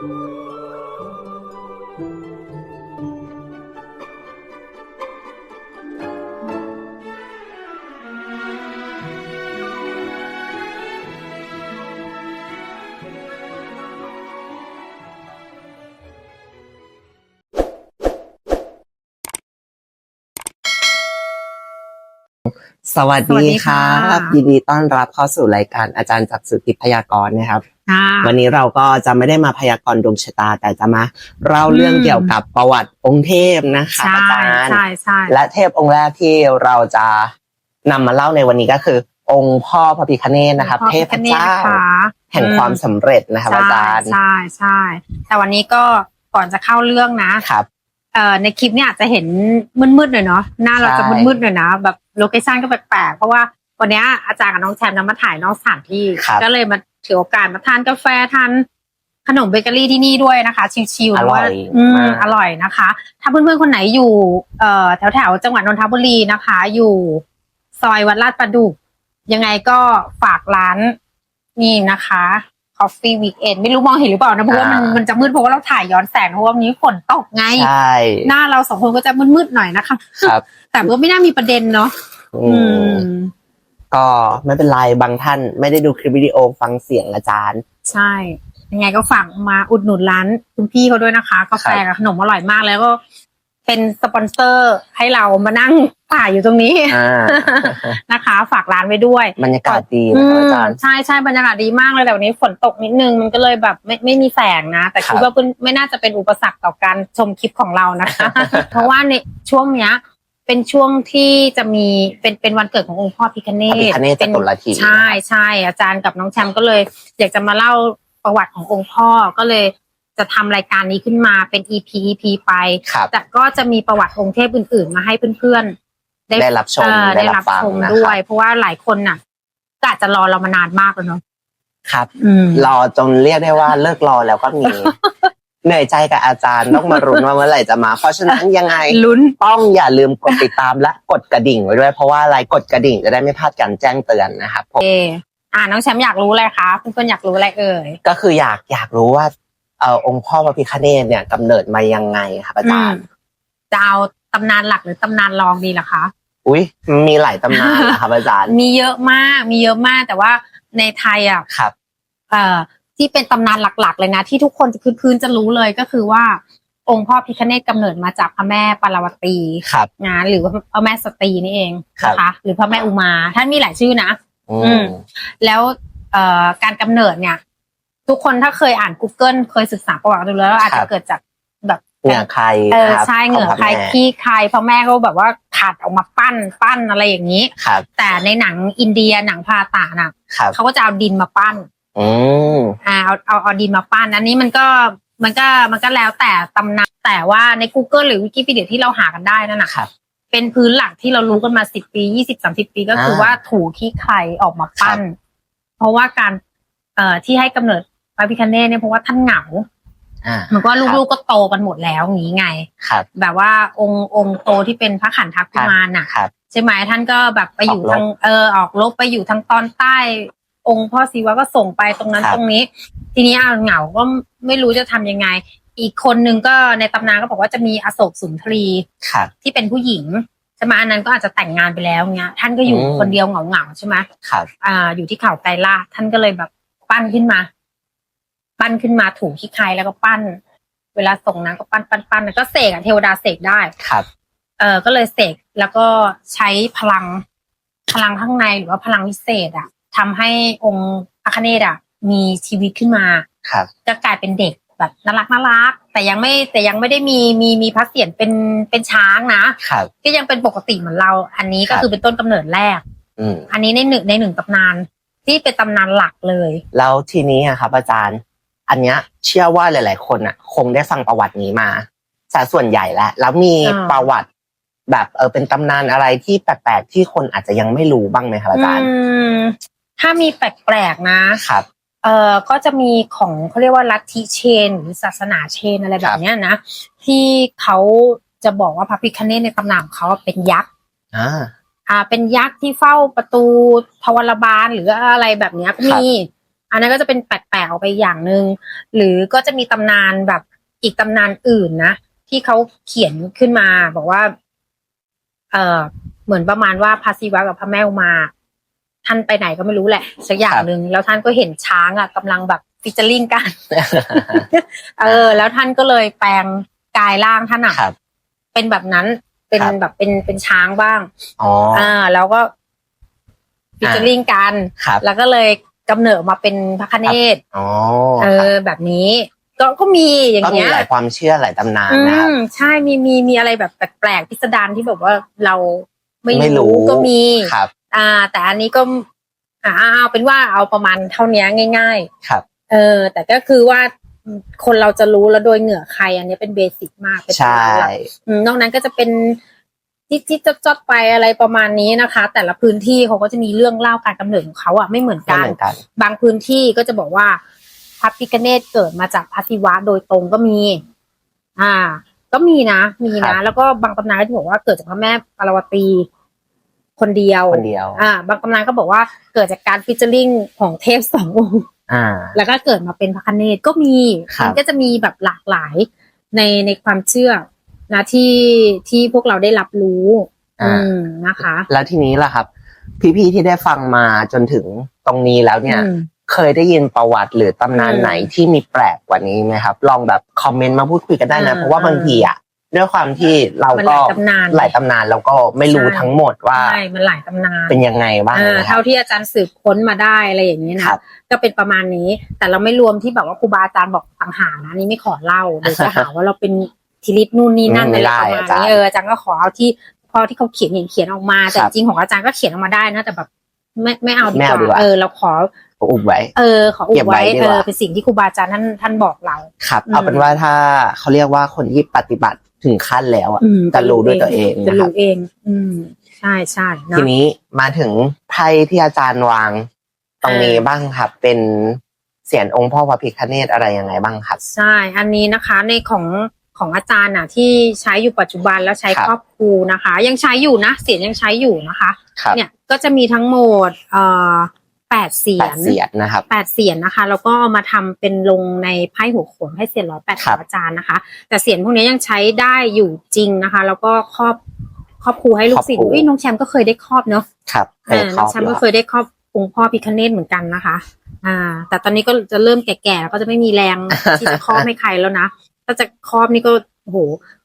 สวั สสวัสดีดีครัค่ะบยินดีต้อนรับเข้าสู่รายการอาจารย์จักรสุทิพยากรณ์นะครับค่ะวันนี้เราก็จะไม่ได้มาพยากรณ์ดวงชะตา แต่จะมาเล่าเรื่องอืมเกี่ยวกับประวัติองค์เทพนะคะใช่อาจารย์ใช่ใช่และเทพองค์แรกที่เราจะนำมาเล่าในวันนี้ก็คือ องค์พ่อพระพิคเนศนะครับพ่อเทพพิฆเนศเจ้านะคะแห่งความสำเร็จนะครับอาจารย์ใช่ใช่แต่วันนี้ก็ก่อนจะเข้าเรื่องนะครับเอ่อในคลิปเนี่ยอาจจะเห็นมืดๆหน่อยเนาะหน้าเราจะใช่มืดๆหน่อยนะแบบโลเคชั่นก็แปลกๆเพราะว่าวันเนี้ยอาจารย์กับน้องแชมป์นำมาถ่ายนอกสถานที่ครับก็เลยมาถือโอกาสมาทานกาแฟทานขนมเบเกอรี่ที่นี่ด้วยนะคะ ชิวๆอหรือร่อว่ายอืมมากอร่อยนะคะ ถ้าเพื่อนๆคนไหนอยู่เอ่อแถวๆจังหวัดนนทบุรีนะคะ อยู่ซอยวัดลาดประดุกยังไงก็ฝากร้านนี่นะคะ Coffee Weekend ไม่รู้มองเห็นหรือเปล่านะเพราะว่ามันอ่ามั มันจะมืดเพราะว่าเราถ่ายย้อนแสงเพราะว่าวันนี้ฝนตกไง ใช่หน้าเราสองคนก็จะมืดๆหน่อยนะคะ ครับแต่ก็ไม่น่ามีประเด็นเนาะอือืม ม ก็ไม่เป็นไรบางท่านไม่ได้ดูคลิปวิดีโอฟังเสียงอาจารย์ ใช่ยังไงก็ฝากมาอุดหนุนร้านคุณพี่เขาด้วยนะคะกาแฟครับกับขนมอร่อยมากแล้วก็ เป็นสปอนเซอร์ให้เรามานั่งถ่ายอยู่ตรงนี้อ่า นะคะ ฝากร้านไว้ด้วยบรรยากาศดีอืนะครับมอาจารย์ ใช่ใช่บรรยากาศดีมากเลยแต่วันนี้ฝนตกนิดนึงมันก็เลยแบบไม่ไม่มีแสงนะ แต่คิดครับว่าเพิ่งไม่น่าจะเป็นอุปสรรคต่อการชมคลิปของเรานะคะ เพราะว่าในช่วงเนี้ยเป็นช่วงที่จะมีเป็นเป็นวันเกิดขององค์พ่อพิคเนพระพิตฆเนศจตุรทินใช่ใช่อาจารย์กับน้องแชมป์ก็เลย อยากจะมาเล่าประวัติขององค์พ่อก็เลย จะทำรายการนี้ขึ้นมาเป็น EP EP ไป ครับ แต่ก็จะมีประวัติองค์เทพอื่น ๆ มาให้เพื่อนๆได้รับชมเอ่อได้ได้รัรับบฟังชมนะครับด้วยเพราะว่าหลายคนน่ะก็อาจจะรอเรามานานมากแล้วเนาะครับ อืม รอจนเรียกได้ว่าเลิกรอแล้วก็มี เหนื่อยใจกับอาจารย์ต้องมารุ้นว่าเมื่อไหร่จะมา เพราะฉะนั้นยังไง ลุ้น ต้องอย่าลืมกดติดตามและกดกระดิ่งไว้ด้วย เพราะว่าอะไรกดกระดิ่งจะได้ไม่พลาดการแจ้งเตือนนะครับผมเอออ่าน้องแชมป์อยากรู้อะไรคะเพื่อนๆอยากรู้อะไรเอ่ย ก็คืออยากอยากรู้ว่า เอ่อองค์พ่อพระพิฆเนศเนี่ยกำเนิดมายังไงครับอาจารย์อืมจะเอาตำนานหลักหรือตำนานรองดีล่ะคะ อุ้ยมีหลายตำนานนะครับอาจารย์ มีเยอะมาก มีเยอะมากแต่ว่าในไทยอะครับ เอ่อที่เป็นตำนานหลักๆ เลยนะ ที่ทุกคนจะพื้นๆจะรู้เลยก็คือว่า องค์พ่อพิคเนตกำเนิดมาจากพระแม่ปารวตีครับนะหรือว่าพระแม่สตรีนี่เองครับนะคะหรือพระแม่อุมาท่านมีหลายชื่อนะ อือืมมแล้วเอ่อการกำเนิดเนี่ย ทุกคนถ้าเคยอ่าน Google เคยศึกษาประวัติดูแล้วอาจครัจะบเกิดจากแบบเหงื่อใครเออนะครับใช่เหงื่อขงพะใครแม่ขี้ใครพระแม่ก็แบบว่าขัดออกมาปั้นปั้นอะไรอย่างนี้ครับแต่ในหนังอินเดียหนังพาตาน่ะครับเขาก็จะเอาดินมาปั้นอืมอ่าเอาเอาเอาดินมาปั้นอันนี้มันก็มันก็มันก็แล้วแต่ตำนานแต่ว่าใน Google หรือวิกิพีเดียที่เราหากันได้นั่นนะครับเป็นพื้นหลักที่เรารู้กันมาสิบปียี่สิบสามสิบปีก็คืออ่าว่าถูขี้ใครออกมาปั้น เพราะว่าการเอ่อที่ให้กำเนิด พระพิคเนตเนี่ยเพราะว่าท่านเหงาอ่าเหมือนก็ลูกๆก็โตกันหมดแล้วอย่างนี้ไง ครับ แบบว่าองค์องค์โตที่เป็นพระขันทักกุมารน่ะครับ ใช่ไหมท่านก็แบบไปอยู่ออกรบทางเออออกรบไปอยู่ทางตอนใต้ องค์พ่อศิวะก็ส่งไปตรงนั้นครับตรงนี้ ทีนี้เอาเหงาก็ไม่รู้จะทำยังไง อีกคนนึงก็ในตำนานก็บอกว่าจะมีอโศกสุนทรีครับที่เป็นผู้หญิงใช่ไหมอันนั้นก็อาจจะแต่งงานไปแล้วเงี้ยท่านก็อยู่อืมคนเดียวเหงาเหงาๆใช่ไหมครับอ่าอยู่ที่เขาไกรลาดท่านก็เลยแบบปั้นขึ้นมา ปั้นขึ้นมาถูที่ใครแล้วก็ปั้น เวลาส่งน้ำก็ปั้นปั้นปั้นแล้วก็เสกอะเทวดาเสกได้ ครับ เออก็เลยเสกแล้วก็ใช้พลังพลังข้างในหรือว่าพลังวิเศษอะทำให้องค์พระคเนศอะมีชีวิตขึ้นมา ครับ ก็กลายเป็นเด็กแบบน่ารักน่ารัก แต่ยังไม่แต่ยังไม่ได้มีมีมีพระเศียรเป็นเป็นช้างนะ ครับ ก็ยังเป็นปกติเหมือนเรา อันนี้ก็ครับคือเป็นต้นกำเนิดแรก อืม อันนี้ในหนึ่งในหนึ่งตำนาน ที่เป็นตำนานหลักเลย แล้วทีนี้อะครับ อาจารย์ อันเนี้ยเชื่อว่าหลาย ๆ คนอะ คงได้ฟังประวัตินี้มาซะส่วนใหญ่แล้วแล้วมีอ่าประวัติแบบเออเป็นตำนานอะไรที่แปลกๆที่คนอาจจะยังไม่รู้บ้างไหมครับอาจารย์อืมถ้ามีแปลกๆนะครับเอ่อก็จะมีของเขาเรียกว่าลัทธิเชนหรือศาสนาเชนอะไรแบบเนี้ยนะที่เขาจะบอกว่าพระพิคเนตในตำนานของเขาเป็นยักษ์อ่าอ่าเป็นยักษ์ที่เฝ้าประตูทวารบาลหรืออะไรแบบเนี้ยก็มี อันนั้นก็จะเป็นแปลกๆออกไปอย่างหนึ่งหรือก็จะมีตำนานแบบอีกตำนานอื่นนะที่เขาเขียนขึ้นมา บอกว่า เออเหมือนประมาณว่าพระศิวะกับพระแม่อุมา ท่านไปไหนก็ไม่รู้แหละสักอย่างหนึ่งแล้วท่านก็เห็นช้างอะกำลังแบบฟิชเจอริงกัน เออ แล้วท่านก็เลยแปลงกายร่างท่านอะครับเป็นแบบนั้นเป็นครับแบบเป็นเป็นช้างบ้างอ๋ออ่า แล้วก็ฟิชเจอริงกันครับแล้วก็เลย กำเนิดมาเป็นพระคเนศอ๋อเอครับอแบบนี้ ก็ก็มีอย่างก็มีเงี้ยหลายความเชื่อหลายตำนานอืนะครับมใช่มีมีมีอะไรแบบแปลกๆพิสดารที่แบบว่าเราไม่ไม่รู้รู้ก็มีครับ อ่า แต่อันนี้ก็อ่าเอาเป็นว่าเอาประมาณเท่านี้ง่ายครับๆเออ แต่ก็คือว่าคนเราจะรู้แล้วโดยเหงื่อใครอันนี้เป็นเบสิกมากเป็นใช่หลักอืมนอกนั้นก็จะเป็น จิ๊ดจิ๊ดจดจดๆไปอะไรประมาณนี้นะคะ แต่ละพื้นที่เขาก็จะมีเรื่องเล่าการกำเนิดของเขาอะไม่เหมือนไม่กันเหมือนกัน บางพื้นที่ก็จะบอกว่าพระพิคเนตเกิดมาจากพระศิวะโดยตรงก็มี อ่า ก็มีนะ มีครันะ บ แล้วก็บางตำนานก็จะบอกว่าเกิดจากพระแม่ปารวตีคนเดียว คนเดียว อ่า บางตำนานก็บอกว่าเกิดจากการฟิชเจอริงของเทพสององค์ อ่า แล้วก็เกิดมาเป็นพระคเนตก็มีครับ มันก็จะมีแบบหลากหลายในในความเชื่อ นะที่ที่พวกเราได้รับรู้ อืมนะคะ แล้วทีนี้ล่ะครับ พี่ๆที่ได้ฟังมาจนถึงตรงนี้แล้วเนี่ยอืมเคยได้ยินประวัติหรือตำนานอืมไหนที่มีแปลกกว่านี้ไหมครับ ลองแบบคอมเมนต์มาพูดคุยกันได้นะอ่าเพราะว่าบางทีอะด้วยความที่เรามันหก็ลายตำนานหลายตำนานแล้วก็ไม่รู้ใช่ทั้งหมดว่าใช่มันหลายตำนานเป็นยังไงบ้างอ่านะครัเท่าบที่อาจารย์สืบค้นมาได้อะไรอย่างนี้คนะรับก็เป็นประมาณนี้ แต่เราไม่รวมที่แบบว่าครูบาอาจารย์บอกต่างหากนะอันนี่ไม่ขอเล่าเดี๋ยวจะหาว่าเราเป็น ทิลิตนู่นนี่นั่นอืมอะไรไม่ได้ประมาณอาจารย์นี้เอออาจารย์ก็ขอเอาที่พอที่เขาเขียนเห็นเขียนออกมา แต่ครับจริงของอาจารย์ก็เขียนออกมาได้นะแต่แบบไม่ไม่เอาดีไม่กเอาดีกว่าว่าเออเราขออุบไว้ เออ ขออุเก็บบไว้ไว้ดีเอกว่าอเป็นสิ่งที่ครูบาอาจารย์ท่านท่านบอกเรา ครับอืมเอาเป็นว่าถ้าเขาเรียกว่าคนที่ปฏิบัติถึงขั้นแล้วอะอืมจะรู้ด้วยตัวเองจะนะครับรู้เอง อืม ใช่ใช่เนทีอะนี้มาถึงไพ่ที่อาจารย์วาง ตรงนี้อ่าบ้างครับ เป็นเสียนองค์พ่อพระพิฆเนศอะไรยังไงบ้างครับ ใช่ อันนี้นะคะในของ ของอาจารย์น่ะที่ใช้อยู่ปัจจุบันแล้วใช้ครับครอบครูนะคะ ยังใช้อยู่นะเสียงยังใช้อยู่นะคะครับเนี่ยก็จะมีทั้งหมดเอ่อแปดเสียแปนดเสียนนะครับแปดเสียนนะคะ แล้วก็เอามาทำเป็นลงในไพ่หัวโขนให้เสียนร้อยแปดครับอาจารย์นะคะ แต่เสียนพวกนี้ยังใช้ได้อยู่จริงนะคะ แล้วก็ครอบครอบครูให้ลูกศิษย์อุ้ยน้องแชมป์ก็เคยได้ครอบเนาะครับเคเอยอครน้อองบแชมป์แล้ก็วเคยได้ครอบองค์พ่อพิคเนตเหมือนกันนะคะ อ่า แต่ตอนนี้ก็จะเริ่มแก่ๆแล้วก็จะไม่มีแรงที่จะครอบให้ใครแล้วนะ ถ้าจะครอบนี่ก็โอ้โห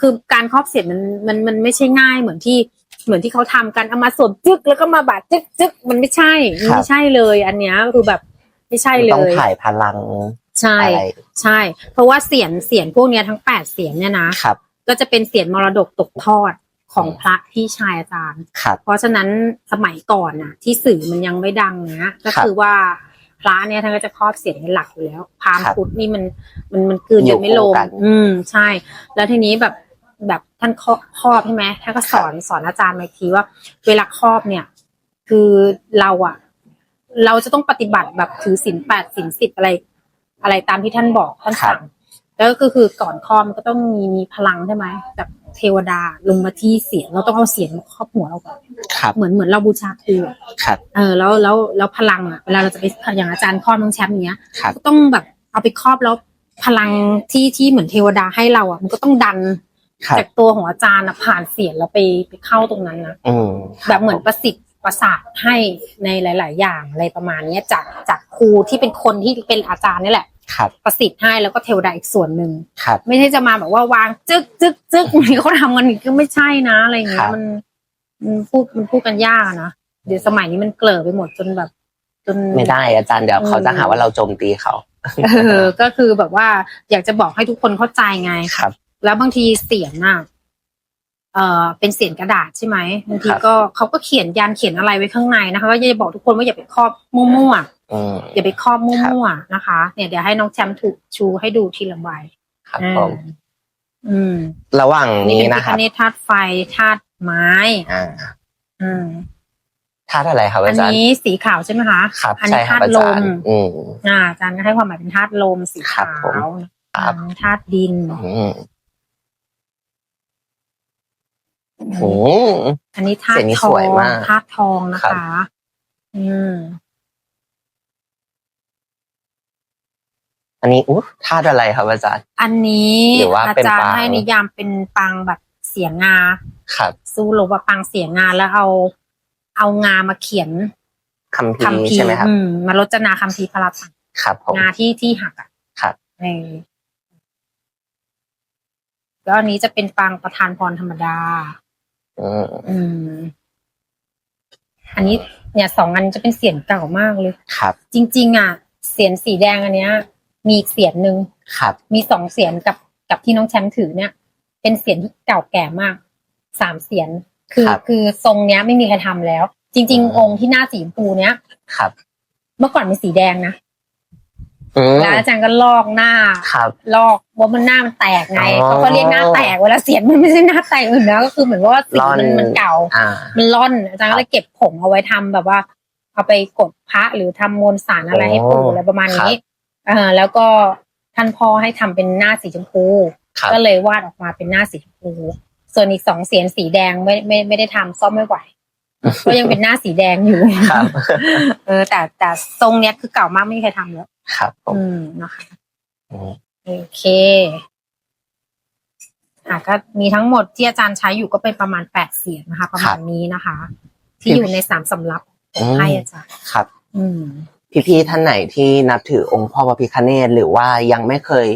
คือการครอบเสร็จมันมันมันไม่ใช่ง่ายเหมือนที่เหมือนที่เขาทำกันเอามาสวมจึ๊กแล้วก็มาบาดจึ๊กจึ๊กมันไม่ใช่มันไม่ใช่เลย อันเนี้ยคือแบบไม่ใช่เลต้องยถ่ายพลัง ใช่อะไรใช่ เพราะว่าเสียนเสียนพวกเนี้ยทั้งแปดเสียนเนี่ยนะครับ ก็จะเป็นเสียนมรดกตกทอดของพระพี่ชายอาจารย์ครับเพราะฉะนั้นสมัยก่อนน่ะ ที่สื่อมันยังไม่ดังนะก็ครับคือว่า พระเนี่ยท่านก็จะครอบเสียงเป็นหลักอยู่แล้ว พราหมณ์ครับพุทธนี่มันมันมันกลืนอยู่กันไม่ลงคู่กันอืมใช่ แล้วทีนี้แบบแบบท่านครอบครอบใช่ไหมท่านก็สอนสอนอาจารย์มาอีกทีว่า เวลาครอบเนี่ย คือเราอะเราจะต้องปฏิบัติแบบถือศีลแปดศีลสิบอะไร อะไรตามที่ท่านบอกท่านสั่ง แล้วก็คือก่อนครอบมันก็ต้องมีมีพลังใช่ไหมแบบเทวดาลงมาที่เสียงเราต้องเอาเสียงมาครอบหัวเราก่อนครับเหมือนเหมือนเราบูชาครูอะครับ เออแล้วแล้วแล้วพลังอะเวลาเราจะไปอย่างอาจารย์ครอบน้องแชมป์อย่างเงี้ยครับก็ต้องแบบเอาไปครอบแล้วพลังที่ที่เหมือนเทวดาให้เราอะ มันก็ต้องดันครับจากตัวของอาจารย์อะผ่านเสียงแล้วไปไปเข้าตรงนั้นนะอืมแบบเหมือนประสิทธิ์ประสาทให้ในหลาย ๆ อย่างอะไรประมาณเนี้ยจากจากครูที่เป็นคนที่เป็นอาจารย์นี่แหละ ครับประสิทธิ์ให้แล้วก็เทวดาอีกส่วนหนึ่งครับ ไม่ใช่จะมาแบบว่าวางจึ๊กจึ๊กจึ๊กเหมือนเขาทำกันอีกก็ไม่ใช่นะอะไรอย่างเงี้ครัยบ มันมันพูดมันพูดกันยากอะนะเดี๋ยวสมัยนี้มันเกลอไปหมดจนแบบ จน ไม่ได้อาจารย์เดี๋ยวเขาจะหาว่าเราโจมตีเขาเออก็คือแบบว่าอยากจะบอกให้ทุกคนเข้าใจไง ครับ แล้วบางทีเสียงน่ะ เอ่อ เป็นเสียงกระดาษใช่ไหมบางทีครับ ก็เขาก็เขียนยันเขียนอะไรไว้ข้างในนะคะ ก็จะบอกทุกคนว่าอย่าไปครอบมั่วๆ อืมอย่าไปครอบครับมั่วๆนะคะ เนี่ยเดี๋ยวให้น้องแชมป์ถูกชูให้ดูทีละใบครับอ่าผมอืม ระหว่างนี่นี้เป็นพินะคครับเนตธาตุไฟธาตุไม้ อ่า อืมธาตุอะไรครับอันอาจารย์นี้สีขาวใช่ไหมคะครับอันใช่นี้ครัธาบตุอาลจารมย์อืมอ่าอาจารย์ก็ให้ความหมายเป็นธาตุลมสีครัขาบผมวครับอันนี้ธาตุดินอืมโอ้อันนี้ธาเสีตุยงนี้ทอสวยงมากธาตุทองนะครัคะบอืม อันนี้อู้ธาตุอะไรครับอาจารย์ อันนี้หรือว่าอาเป็นจารปาย์งให้นิยามเป็นปางแบบเสียงา ครับสู้รบว่าปางเสียงาแล้วเอา เอางามาเขียนคัมภีคำร์พีใช่ไหมครับ อืมมาลจนาคำพีร์พระราตังครับผม งาที่ที่หักอะครับเออแล้วอันนี้จะเป็นปางประธานพรธรรมดา อืมอืม อันนี้เนี่ยสองอันจะเป็นเสียงเก่ามากเลย ครับ จริง ๆ อะ เสียงสีแดงอันเนี้ย มีอีกเสียงหนึ่งครับ มีสองเสียงกับกับที่น้องแชมป์ถือเนี่ย เป็นเสียงที่เก่าแก่มากสามเสียงคือครับคือทรงเนี้ยไม่มีใครทำแล้ว จริง อืม ๆ องค์ที่หน้าสีชมพูเนี้ยครับเมื่อก่อนเป็นสีแดงนะอืมแล้วอาจารย์ก็ลอกหน้า ครับ ลอกว่ามันหน้ามันแตกไงอ๋อเขาก็เรียกหน้าแตกเวลาเสียงมันไม่ใช่หน้าแตกอื่นนะก็คือเหมือนว่าสีร่อน มันมันเก่า อ่า มันร่อนอาจารย์ก็เลยเก็บผงเอาไว้ทำแบบว่า เอาไปกดพระหรือทำมวลสารอะไรให้ปู่โอ้อะไรประมาณนี้ครับเออแล้วก็ท่านพ่อให้ทำเป็นหน้าสีชมพูครับก็เลยวาดออกมาเป็นหน้าสีชมพู ส่วนอีกสองเสียงสีแดงไม่ไม่ไม่ได้ทำซ่อมไม่ไหวก็ยังเป็นหน้าสีแดงอยู่ครับเออ แต่แต่ทรงเนี้ยคือเก่ามากไม่มีใครทำแล้วครับผมอืมนะคะอืมโอเคอะก็มีทั้งหมดที่อาจารย์ใช้อยู่ก็เป็นประมาณแปดเสียงนะคะ ประมาณนี้นะคะ ที่อยู่ในสามสำรับอืมให้อาจารย์ครับ อืม พี่ๆท่านไหนที่นับถือองค์พ่อพระพิฆเนศหรือว่ายังไม่เคย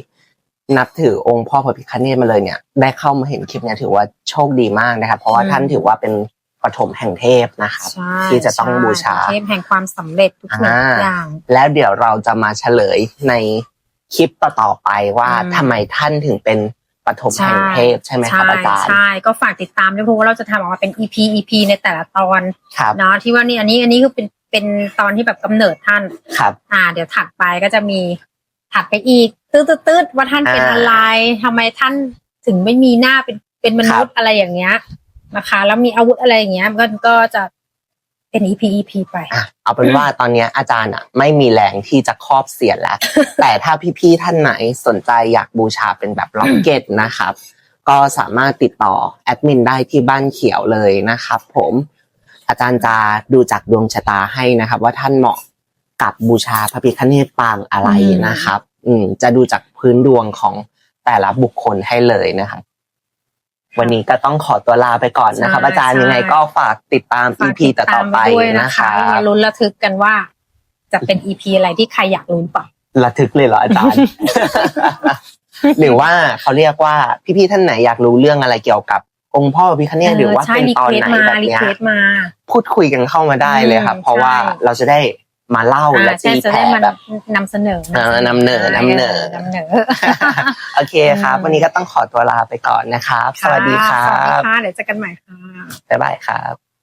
นับถือองค์พ่อพระพิฆเนศมาเลยเนี่ย ได้เข้ามาเห็นคลิปเนี้ยถือว่าโชคดีมากนะครับ เพราะว่าอืมท่านถือว่าเป็นปฐมแห่งเทพนะครับใช่ที่จะต้องบูชาใเทพแห่งความสำเร็จทุกสิ่งทุกอย่าง แล้วเดี๋ยวเราจะมาเฉลยในคลิปต่อๆไปว่าอืมทำไมท่านถึงเป็นปฐมแห่งเทพใช่ไหมครับอาจารย์ใช่ก็ฝากติดตามด้วยเพราะว่าเราจะทำออกมาเป็น EP EP ในแต่ละตอนครับเนาะที่ว่านี่อันนี้อันนี้คือเป็น เป็นตอนที่แบบกำเนิดท่านครับ อ่า เดี๋ยวถัดไปก็จะมีถัดไปอีกตืดตืดๆๆว่าท่านเป็นอ่าอะไรทำไมท่านถึงไม่มีหน้าเป็นเป็นมนุษย์อะไรอย่างเงี้ยนะคะ แล้วมีอาวุธอะไรอย่างเงี้ยมันก็ก็จะเป็น EP EP ไปอะเอาเป็นว่าตอนเนี้ยอาจารย์อะ ไม่มีแรงที่จะครอบเสียนแล้ว แต่ถ้าพี่ๆท่านไหนสนใจอยากบูชาเป็นแบบล็อกเก็ตนะครับ ก็สามารถติดต่อแอดมินได้ที่บ้านเขียวเลยนะครับผม อาจารย์จะดูจากดวงชะตาให้นะครับ ว่าท่านเหมาะกับบูชาพระพิฆเนศปางอะไรอืมนะครับ อืมจะดูจากพื้นดวงของแต่ละบุคคลให้เลยนะครับวันนี้ก็ต้องขอตัวลาไปก่อนนะครับ อาจารย์ยังไงก็ฝากติดตามฝาก EP ติดต่ตาอมๆไปไปด้วยนะนะครัคะบมาลุ้นระทึกกันว่า จะเป็น EP อะไรที่ใครอยากลุ้นเปล่าระทึกเลยเหรออาจารย์ หรือว่าเขาเรียกว่าพี่ๆท่านไหนอยากรู้เรื่องอะไรเกี่ยวกับ องค์พ่อพิคเนตหรือว่าใช่เป็นรีตอนเควสไหนมาแบบรีเนี้ยเควสมาพูดคุยกันเข้ามาได้เลยครับอืมเพราะว่าใช่เราจะได้มาเล่าและอ่าใช่ตีจะแผ่ได้มันแบบนำเสนอเออนำเหนอนำเหนอนำเหนอโอเคครับอืมวันนี้ก็ต้องขอตัวลาไปก่อนนะครับ สวัสดีครัสวัสดีบค่ะเดี๋ยวเจอกันใหม่ค่ะบ๊ายบายครับ